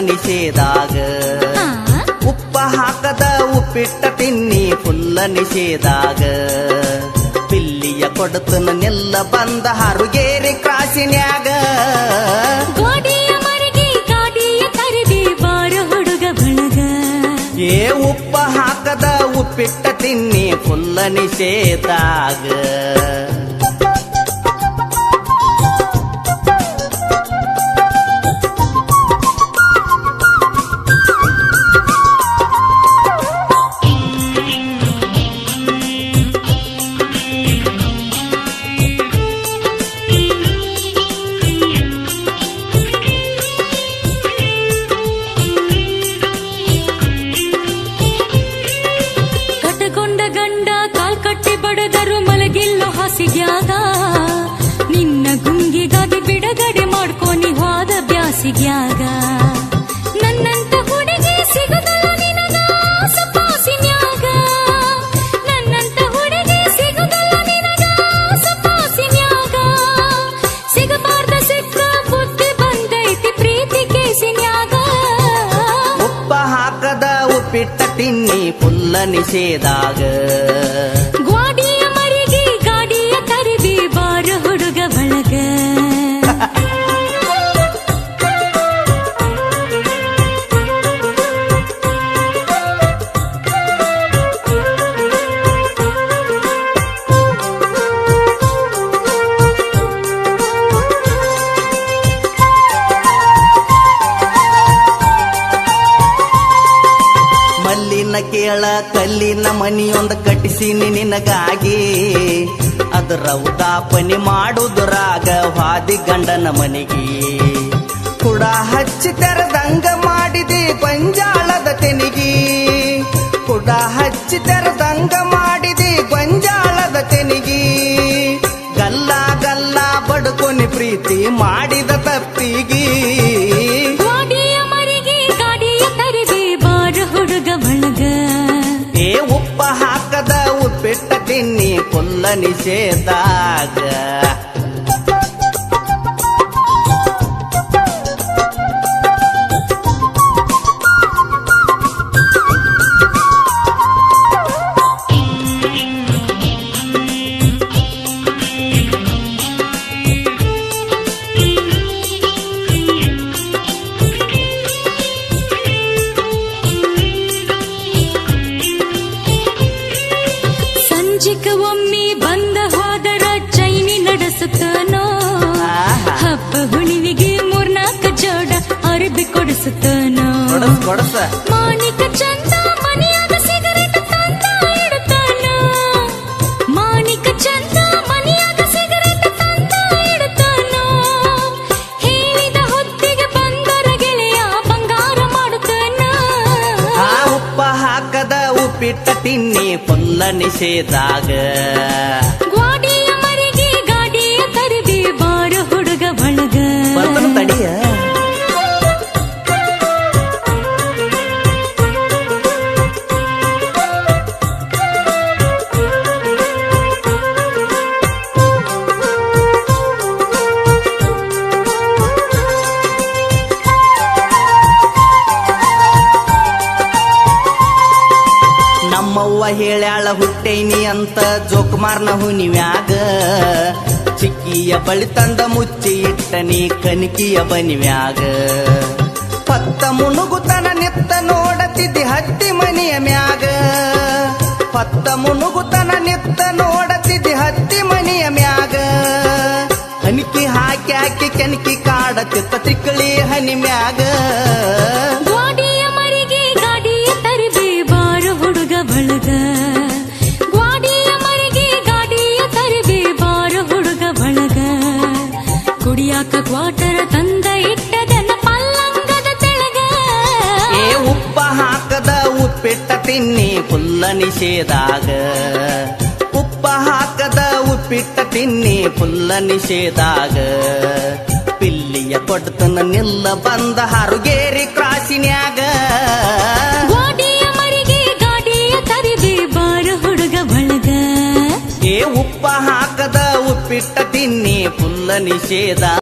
ನಿಷೇಧಾಗ. ಉಪ್ಪ ಹಾಕದ ಉಪ್ಪಿಟ್ಟ ತಿನ್ನಿ ಫುಲ್ಲ ನಿಷೇಧಾಗ. ಪಿಲ್ಲಿಯ ಕೊಡತನ ನೆಲ್ಲ ಬಂದ ಹರುಗೇರಿ ಕ್ರಾಸಿನ್ಯಾಗ. ಏ ಉಪ್ಪ ಹಾಕದ ಉಪ್ಪಿಟ್ಟ ತಿನ್ನಿ ಫುಲ್ಲ ನಿಷೇಧಾಗ. ಹೋದ ಬ್ಯಾಸಿಗ್ಯಾಗ ನನ್ನಂತ ಹುಡುಗಿ ಸಿಗುದಲ್ಲ ನಿನಗ? ಸಪಾಸಿನ್ಯಾಗ? ನನ್ನಂತ ಹುಡುಗಿ ಸಿಗುದಲ್ಲ ನಿನಗ? ಸಪಾಸಿನ್ಯಾಗ? ಸಿಗಬಾರ್ದ ಸಿಕ್ಕ ಬುದ್ಧಿ ಬಂದೈತಿ ಪ್ರೀತಿ ಕೇಸಿನ್ಯಾಗ? ಉಪ್ಪ ಹಾಕದ ಉಪ್ಪಿಟ್ಟ ತಿನ್ನಿ ಪುಲ್ಲ ನಿಷೇಧಾಗ ಕೇಳ, ಕಲ್ಲಿನ ಮನಿಯೊಂದ ಕಟ್ಟಿಸಿನಿ ನಿನಗಾಗಿ. ಅದರ ಉದಾಪನಿ ಮಾಡುದುರಾಗ ವಾದಿ ಗಂಡನ ಮನೆಗೆ. ಕುಡ ಹಚ್ಚಿ ತೆರೆದಂಗ ಮಾಡಿದಿ ಗೊಂಜಾಳದ ತೆನಿಗಿ. ಕುಡ ಹಚ್ಚಿ ತೆರೆದಂಗ ಮಾಡಿದಿ ಗೊಂಜಾಳದ ತೆನಿಗಿ. ಗಲ್ಲ ಗಲ್ಲ ಬಡ್ಕೊನಿ ಪ್ರೀತಿ ಮಾಡಿದ ಉಪ್ಪ ಹಾಕದ ಉಪ್ಪಿಟ್ಟ ತಿನ್ನಿ ಕೊಲ್ಲ ನಿಷೇಧಾಗ ಕೊಡಸ್ ಕೊಡಸ. ಮಾಣಿಕ ಚಂದ ಮನೆಯಾಗ ಸಿಗರೇಟ್ ತಂದ ಇಡ್ತಾನ. ಮಾಣಿಕ ಚಂದ ಮನೆಯಾಗ ಸಿಗರೇಟ್ ತಂದ ಇಡ್ತಾನ. ಹೇಳಿದ ಹೊತ್ತಿಗೆ ಬಂದರ ಗೆಳೆಯ ಬಂಗಾರ ಮಾಡುತ್ತಾನ. ಆ ಉಪ್ಪ ಹಾಕದ ಉಪ್ಪಿಟ್ಟ ತಿನ್ನಿ ಕೊಲ್ಲ ನಿಷೇಧಾಗ. ಗ್ವಾಡಿಯ ಮರಿಗೆ ಗಾಡಿಯ ಕರಿದಿ ಬಾರ ಹುಡುಗ ಬಳಗ. ಬರ್ತನ ತಡಿಯ. ಹೇಳ್ಯಾಳ, ಹುಟ್ಟೈನಿ ಅಂತ ಜೋಕುಮಾರ್ನ ಹುನಿವ್ಯಾಗ ಚಿಕ್ಕಿಯ ಬಳಿ ತಂದ ಮುಚ್ಚಿ ಇಟ್ಟನಿ ಕನಿಕಿಯ ಬನಿವ್ಯಾಗ? ಪತ್ತ ಮುನುಗುತನ ನಿತ್ತ ನೋಡತಿದ್ದಿ ಹತ್ತಿ ಮನೆಯ ಮ್ಯಾಗ? ಪತ್ತ ಮುನುಗುತನ ನಿತ್ತ ನೋಡತಿದ್ದಿ ಹತ್ತಿ ಮನೆಯ ಮ್ಯಾಗ? ಹನಿಕಿ ಹಾಕಿ ಹಾಕಿ ಕೆನಕಿ ಕಾಡತಿತ್ತ ತಿಕ್ಕಳಿ ಹನಿ ಮ್ಯಾಗ? ಕ್ವಾಟರ ಇಟ್ಟದನ ಪಲ್ಲಂಗದ ತೆಳಗ. ಏ ಉಪ್ಪ ಹಾಕದ ಉಪ್ಪಿಟ್ಟ ತಿನ್ನಿ ಪುಲ್ಲ ನಿಷೇಧಾಗ ಉಪ್ಪ ಹಾಕದ ಉಪ್ಪಿಟ್ಟ ತಿನ್ನಿ ಫುಲ್ಲ ನಿಷೇಧಾಗ ಪಿಲ್ಲಿಯ ಕೊಡ್ತನ ನಿಲ್ಲ ಬಂದ ಹರುಗೇರಿ ಕ್ರಾಸಿನ್ಯಾಗ. ಗೋಡಿಯ ಮರಿಗೆ ಗಾಡಿಯ ತರಿಬಿ ಬಾರ ಹುಡುಗ ಬಳಗ. ಏ ಉಪ್ಪ ಹಾಕದ ಉಪ್ಪಿಟ್ಟ ತಿನ್ನಿ ಪುಲ್ಲ ನಿಷೇಧಾಗ